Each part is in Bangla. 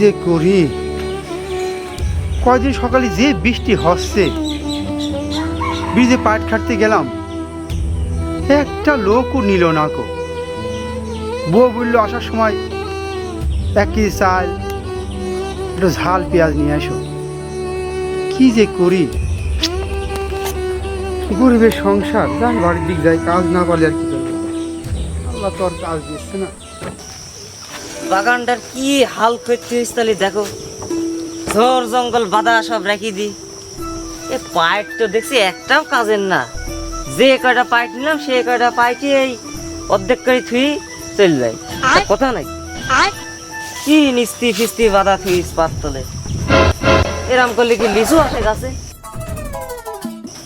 যে করি, কয়দিন সকালে যে বৃষ্টি হচ্ছে, ব্রিজে পাট খাটতে গেলাম, একটা লোকও নিল না কো বউ বলল, আসার সময় এক কেজি চাল, একটু ঝাল, পেঁয়াজ নিয়ে আসো। কি যে করি? গরিবের সংসার যাই বাড়ির দিক যায়, কাজ না পারলে আর কি করব? আল্লাহ তো আর কাজ দিচ্ছে না। বাগানটার কি হাল করতে তাহলে দেখো। ঝোর জঙ্গল বাদা সব রেখে দি। এ পাইট তো দেখছি একটাও কাজের না। যে কয়টা পাইট নিলাম সে কয়টা পাইটে এই অর্ধেক করে থুই চল যায় কথা নাই? কি নিস্তি ফিস্তি বাদা থুই পাত তোলে? এরম করলে কি লিচু আসে গাছে?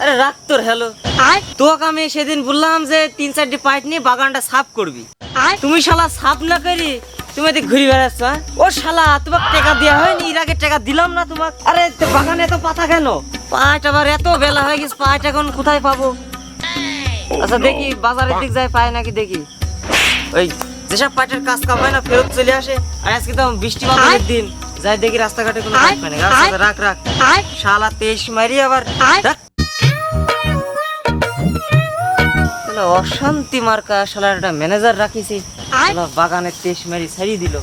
আরে রাখ তোর হ্যালো। তোকে আমি সেদিন বললাম যে তিন চারটি পাইট নিয়ে বাগানটা সাফ করবি। তুমি শালা সাফ না করি তুমি এদিকে ঘুরে বেড়াচ্ছ হ্যাঁ? ও শালা তোমাকে টাকা দেওয়া হয়নি? এর আগে টাকা দিলাম না তোমাকে। আরে বাগানে এত পাতা কেন? পাট আবার এত বেলা হয়ে গেছে পাট এখন কোথায় পাবো? আচ্ছা দেখি বাজারের দিক যায় পায় নাকি দেখি। ওই যেসব পাটের কাজ কাম হয় না ফেরত চলে আসে। আর আজকে তো বৃষ্টি বাদলের দিন। যাই দেখি রাস্তাঘাটে কোনো রাখ রাখ। শালা তেইশ মারি আবার শালা অশান্তি মার্কা শালার একটা ম্যানেজার রাখিছি। শালা বাগানের তেইশ মারি ছাড়িয়ে দিল।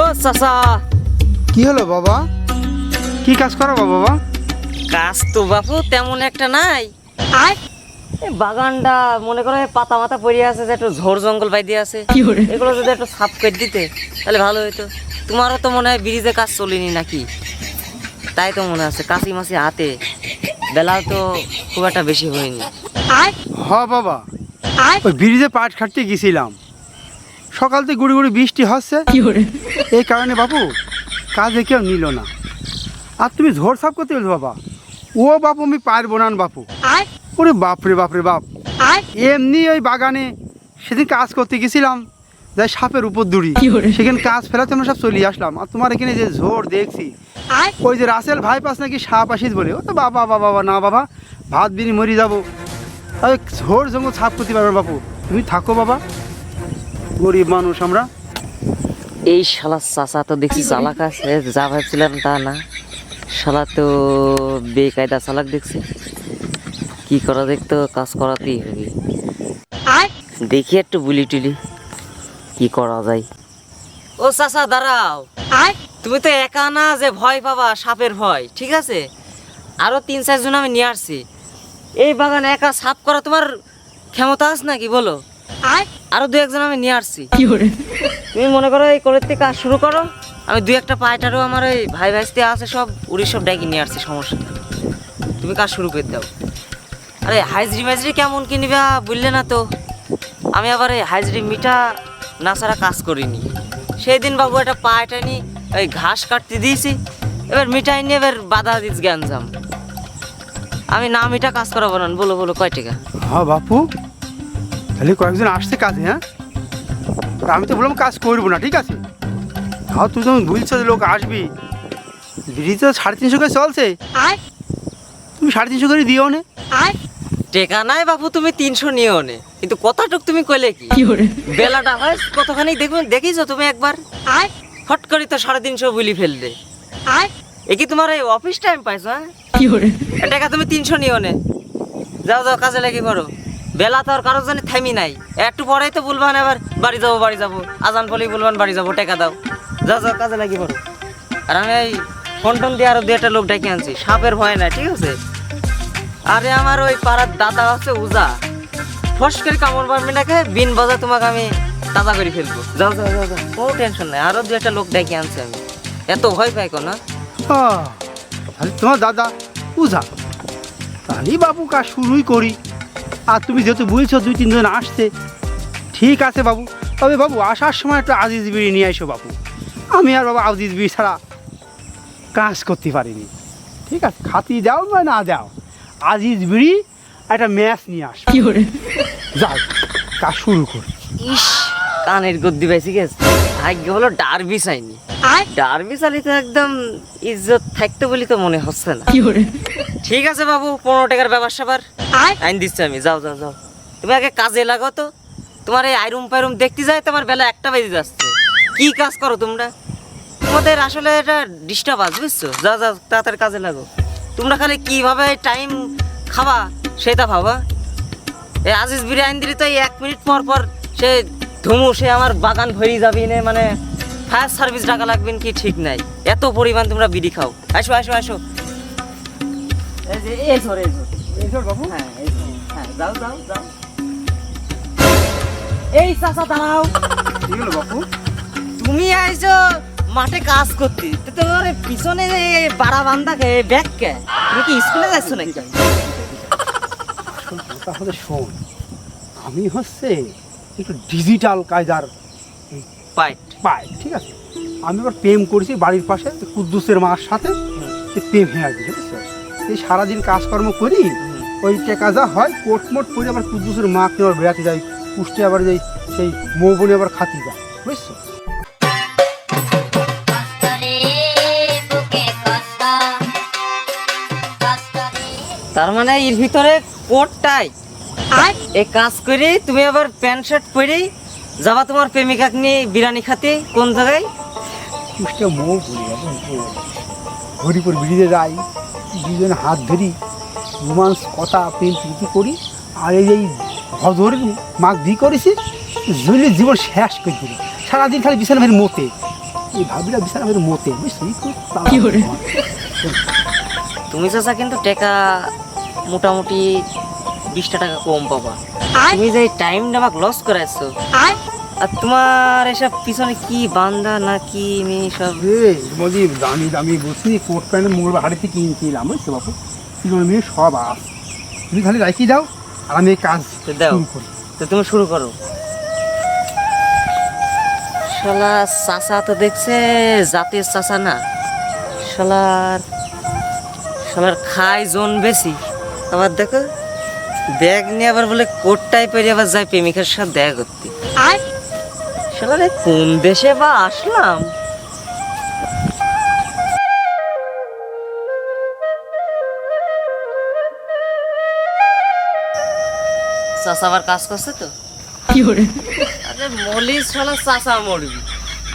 ও চাচা। কি হলো বাবা? কি কাজ করাবো বাবা কাজ তো বাপু তেমন একটা নাই। বাগানটা মনে করো পাতা মাথা পড়ে আছে যে একটু ঝোড় জঙ্গল বাইদি আছে। এগুলো যদি একটু সাফ করে দিতে তাহলে ভালো হতো তোমারও তো মনে হয় ব্রিজে কাজ চলিনি নাকি? তাই তো মনে আছে কাশি মাসি হাতে। বেলাও তো খুব একটা বেশি হয়নি। হ বাবা। ওই ব্রিজে পাট খাটতে গেছিলাম। সকাল থেকে গুড়ি গুড়ি বৃষ্টি হচ্ছে। এই কারণে বাপু কাজে কেউ নিল না। আর তুমি ঝোর সাপ করতে বলছো বাবা। ও বাপু আমি পারব না বাপু। ওরে বাপরে বাপরে বাপ। এমনি ওই বাগানে সেদিন কাজ করতে গেছিলাম। যাই সাপের উপর দূরি সেখানে কাজ ফেলাতে আমরা সব চলে আসলাম। আর তোমার এখানে যে ঝোর দেখছি ওই যে রাসেল ভাই পাস নাকি সাপ আসিস বলে। ও তো বাবা বাবা বাবা না বাবা ভাত বিনি মরি যাব। ঝোর জঙ্গল সাপ করতে পারবে বাপু। তুমি থাকো বাবা। গরিব মানুষ আমরা। এই শালা চাচা তো দেখছি চালাক আছে যা ভাবছিলাম তা না। শালা তো বেকায়দা চালাক দেখছি। কি করা দেখতো কাজ করাতেই হবে। দেখি একটু বুলি টুলি। কি করা যায়? ও চাচা দাঁড়াও। তুমি তো একা না যে ভয় পাবা সাপের ভয় ঠিক আছে? আরও তিন চারজন আমি নিয়ে আসছি। এই বাগান একা সাপ করা তোমার ক্ষমতা আছে নাকি বলো? আরও দু একজন আমি নিয়ে আসছি। তুমি মনে করো এই কলের থেকে কাজ শুরু করো আমি দু একটা পায়টারও আমার ওই ভাই ভাইস্তে আছে সব উড়ি সব ডাকি নিয়ে আসছি সমস্যা তুমি কাজ শুরু করে দাও। আরে হাইজরি মাইজরি কেমন কি নিবা বুঝলে না তো? আমি আবার এই হাইজরি মিঠা না ছাড়া কাজ করিনি। সেই দিন বাবু একটা পায়টা নি ওই ঘাস কাটতে দিয়েছি এবার মিঠাই নিয়ে এবার বাধা দিস গ্যাঞ্জাম। আমি না মিঠা কাজ করাবো না বলো বলো কয় টাকা? হ্যাঁ বাপু। তাহলে কয়েকজন আসছে কাজে হ্যাঁ? আমি তো বললাম কাজ করব না ঠিক আছে? হ্যাঁ তুই যখন বলছো লোক আসবি ব্রিজ তো সাড়ে তিনশো করে চলছে। তুমি সাড়ে তিনশো করে দিও নে। টেকা নাই বাপু তুমি তিনশো নিও নে। কিন্তু কথাটুক তুমি কইলে কি? বেলাটা হয় কতখানি দেখবেন দেখিছো তুমি একবার? ফট করে তো সাড়ে তিনশো বুলি ফেললে। এ কি তোমার এই অফিস টাইম পাইছো হ্যাঁ? টাকা তুমি তিনশো নিও নে। যাও যাও কাজে লাগি পড়ো। বেলা তো আর কারোর জন্য থামি নাই। একটু পরেই তো বলবান এবার বাড়ি যাব বাড়ি যাব। আজান বলেই বলবান বাড়ি যাব টাকা দাও। যাও যাও কাজে লাগি পড়ো। আর আমি এই ফোন টোন দিয়ে আরও দু একটা লোক ডেকে আনছি। সাপের ভয় নাই ঠিক আছে? আরে আমার ওই পাড়ার দাদা আছে উজা। ফস করে কামড় মারবি নাকি? বিন বাজা তোমাকে আমি তাজা করে ফেলব। যাও যাও যাও যাও। কোনো টেনশন নাই। আরও দু একটা লোক ডেকে আনছি আমি। এত ভয় পাই না? আহ, তাহলে তোমার দাদা উজা। তাহলে বাবু কাজ শুরুই করি। আর তুমি যেহেতু বলছো দুই তিনজন আসছে ঠিক আছে বাবু। তবে বাবু আসার সময় একটু আজিজ বিড়ি নিয়ে এসো বাবু। আমি আর বাবা আজিজ বিড়ি ছাড়া কাজ করতে পারিনি। ঠিক আছে খাতি দাও না দাও? আজিজ বিড়ি একটা ম্যাচ নিয়ে আস। যাও কাজ শুরু করি। ইস কানের গদ্দি পাইছি গেছে। ভাগ্য হলো ডারবি চাইনি ডারবি চালি তো একদম ইজ্জত থাকতে বলি তো মনে হচ্ছে না। ঠিক আছে বাবু পনেরো টাকার ব্যবসা স্যাপার। আইন দিচ্ছি আমি যাও যাও যাও। তুমি আগে কাজে লাগো তো। তোমার এই আইরুম পাইরুম দেখতে যায় তোমার বেলা একটা বেজে যাচ্ছে। কি কাজ করো তোমরা? তোমাদের আসলে এটা ডিস্টার্ব আছে বুঝছ? যা যা তাড়াতাড়ি কাজে লাগো। তোমরা খালি কীভাবে টাইম খাবা সেটা ভাবা। এই আজিজ বিরিয়ানি দিলে তো এই এক মিনিট পর পর সে ধুমু সে আমার বাগান ভরি যাবি না মানে ফায়ার সার্ভিস টাকা লাগবেন কি ঠিক নাই। এত পরিমাণ তোমরা বিড়ি খাও। আসো আসো আসো। এই যে এসো রে, এসো এইসব বাবু। হ্যাঁ এই হ্যাঁ যাও যাও যাও। এই চাচা দাঁড়াও। কি হলো বাবু তুমি আইছো মাঠে কাজ করতে। তো তোমার পিছনে বাড়া বান্ধাকে ব্যাগ কে। তুমি কি স্কুলে যাচ্ছ নাকি? তাহলে শোন আমি হচ্ছে একটু ডিজিটাল কায়দার পাইট। পাই ঠিক আছে? আমি এবার প্রেম করেছি বাড়ির পাশে কুদ্দুসের মার সাথে প্রেম হয়ে গেছে বুঝছ এই সারাদিন কাজকর্ম করি ওই টাকা যা হয় কোট মোট করে আবার কুদ্দুসের মাকে আবার বেড়াতে যাই পুষ্টি আবার যাই সেই মৌবনে আবার খাতি যায় বুঝছ? তার মানে এর ভিতরে কোটটাই এই কাজ করে তুমি আবার প্যান্ট শার্ট পরেই যাবা তোমার প্রেমিকাকে নিয়ে বিরিয়ানি খাতে কোন জায়গায়? হরিপুর ব্রিজে যাই দুজনে হাত ধরি রোমান্স কথা প্রেম প্রীতি করি আর এই এই ভদরের মাক দি করেছি জলে জীবন শেষ করে দিল। সারাদিন খালি বিছানা ভাইয়ের মতে। এই ভাবিরা বিছানা ভাইয়ের মতে বুঝলি? কি তুমি চাচা কিন্তু টাকা মোটামুটি বিশটা টাকা কম পাবা। তুমি যে টাইমটা আমাকে লস করাইছো আর তোমার এসব পিছনে কি বান্দা না কি আমি সব? বলি দামি দামি বলছি কোট প্যান্ট মঙ্গলবার হাড়িতে কিনছিলাম বুঝছ বাপু তিন মেয়ে সব আস। তুমি খালি রাখি দাও আর আমি কাজ তো দাও। তো তুমি শুরু করো। শালা চাচা তো দেখছে জাতের চাচা না। শালার শালার খায় জন বেশি। আবার দেখো ব্যাগ নিয়ে আবার বলে কোটটাই পেরে আবার যায় প্রেমিকার সাথে দেখা করতে। শালার এ কোন দেশে বা আসলাম? চাচা আবার কাজ করছে তো? আরে মলিস শালা চাচা মরবি।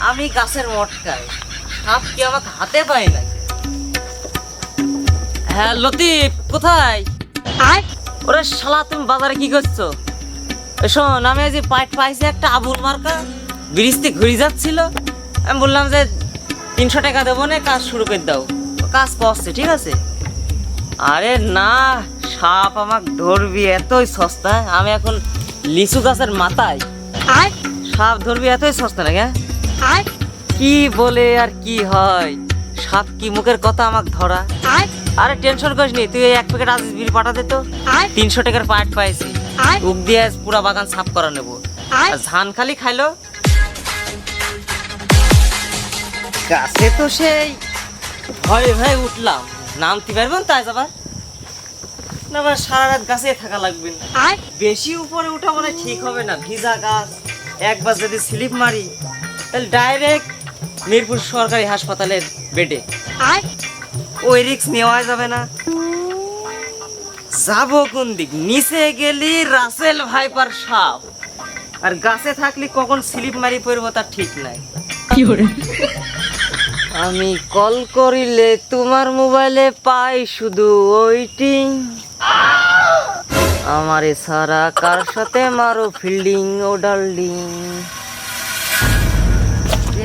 আমি গাছের মটকায়। সাপ কি আমাকে হাতে পাই না হ্যাঁ লতিফ কোথায়? ওরে শালা তুমি বাজারে কি করছ? শোন আমি আজ পাইট পাইছি একটা আবুল মার্কা ব্রিজ থেকে ঘুরে যাচ্ছিল। আমি বললাম যে তিনশো টাকা দেবো না কাজ শুরু করে দাও। কাজ করছে ঠিক আছে? আরে না সাপ আমাকে ধরবি এতই সস্তা। আমি এখন লিচু গাছের মাথায়। সাপ ধরবি এতই সস্তা নাকি হ্যাঁ? কি বলে আর কি হয়? সাপ কি মুখের কথা আমাকে ধরা? আরে টেনশন করিস নি তুই এক প্যাকেট আজিজ বিল পাঠা দে তো তিনশো টাকার পাট পাইছি। উক দিয়ে আজ পুরা বাগান সাফ করা নেব। আর ধান খালি খাইলো। গাছে তো সেই ভয়ে ভয়ে উঠলাম। নামতে পারবেন তাই যাবার? না আবার সারা রাত গাছে থাকা লাগবে না। বেশি উপরে উঠা মানে ঠিক হবে না। ভিজা গাছ একবার যদি স্লিপ মারি তাহলে ডাইরেক্ট মিরপুর সরকারি হাসপাতালের বেডে ওই রিক্স নেওয়া যাবে না। যাব কোন দিক? নিচে গেলি রাসেল ভাইপার সাপ। আর গাছে থাকলে কখন স্লিপ মারি পড়ব তার ঠিক নাই। আমি কল করিলে তোমার মোবাইলে পাই শুধু ওইটিং। আমারে সারা কার সাথে মারো ফিল্ডিং ও ডাল্ডিং?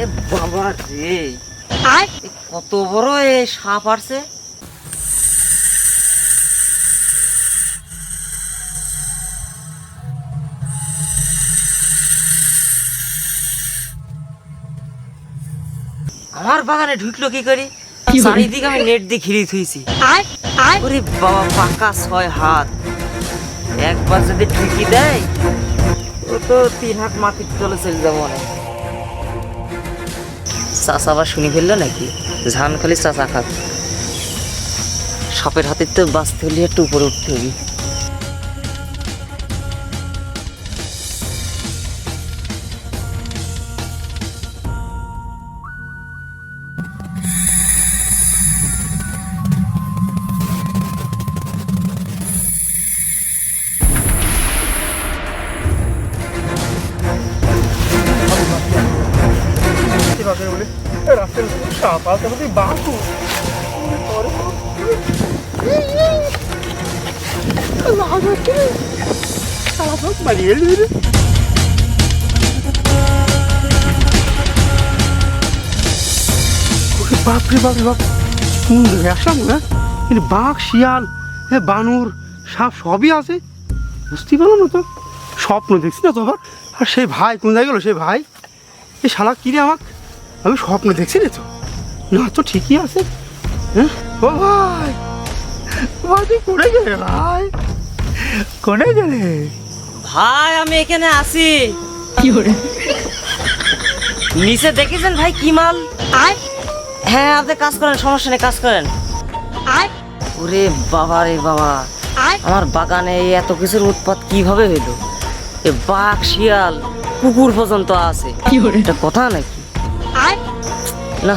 এ বাবা রে। কত বড় এ সাপ আসছে। আমার বাগানে ঢুকলো কি করি? চারিদিকে আমি নেট দিয়ে ঘিরে থুইছি। ওরে বাবা পাকা ছয় হাত। একবার যদি ঢুকি দেয় ও তো তিন হাত মাটির তলে চলে যাব অনেক। চাষা আবার শুনি ফেলল নাকি? ধান খালি চাষা খাত সাপের হাতের তো বাঁচতে হলে একটু উপরে উঠতে হবে। ওরে বাপরে বাপরে না কিন্তু বাঘ, শিয়াল হ্যাঁ বানর, সাপ সবই আছে। বুঝতেই পারলাম না তো? স্বপ্ন দেখছি না তো আর সেই ভাই কোন জায়গায় গেলো? সেই ভাই? এই শালা কিনে আমাক? আমি স্বপ্ন দেখছি রে তো। না তো ঠিকই আছে। হ্যাঁ? ও ভাই ভাই তুই কোনে গেলে ভাই? কোনে গেলে? ভাই আমি এখানে আছি। নিচে দেখেছেন ভাই কি মাল? আয়। হ্যাঁ আপনি কাজ করেন সমস্যা নেই কাজ করেন। আয়। ওরে বাবা রে বাবা। আমার বাগানে এই এত কিছুর উৎপাত কীভাবে হইল? এ বাঘ শিয়াল কুকুর পর্যন্ত আছে। এটা কথা নাকি? না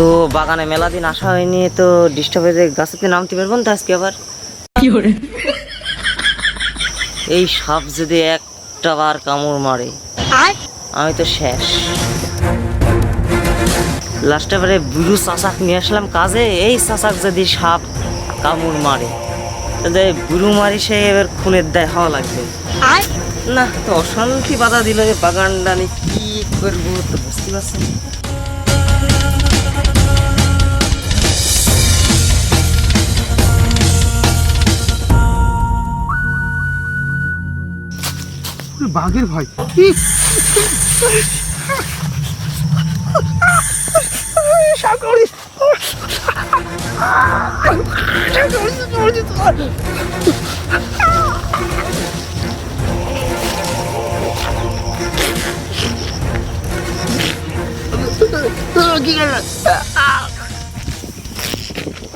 তো বাগানে মেলা দিন আসা হয়নি তো ডিস্টার্ব হয়ে গাছেতে নামতে পারব না আজকে আবার। এই সাপ যদি একটা বার কামড় মারে আমি তো শেষ। লাস্টে বারে বুড়ু চাচাক নিয়ে আসলাম কাজে এই চাচাক যদি সাপ কামড় মারে তাহলে বুড়ু মারি সে এবার খুনের দায় হওয়া লাগবে। না তো অশান্তি বাধা দিল বাগানটা আমি কি করব তো বুঝতে পারছি বাঘের ভয়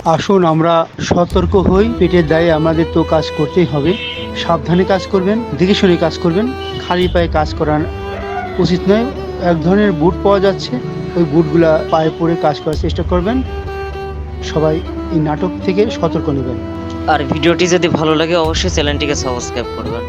আসুন আমরা সতর্ক হই পেটের দায়ে আমাদের তো কাজ করতেই হবে। সাবধানে কাজ করবেন দেখে শুনে কাজ করবেন, খালি পায়ে কাজ করার উচিত নয়। এক ধরনের বুট পাওয়া যাচ্ছে, ওই বুটগুলা পায়ে পরে কাজ করার চেষ্টা করবেন। সবাই এই নাটক থেকে সতর্ক নেবেন। আর ভিডিওটি যদি ভালো লাগে, অবশ্যই চ্যানেলটিকে সাবস্ক্রাইব করবেন।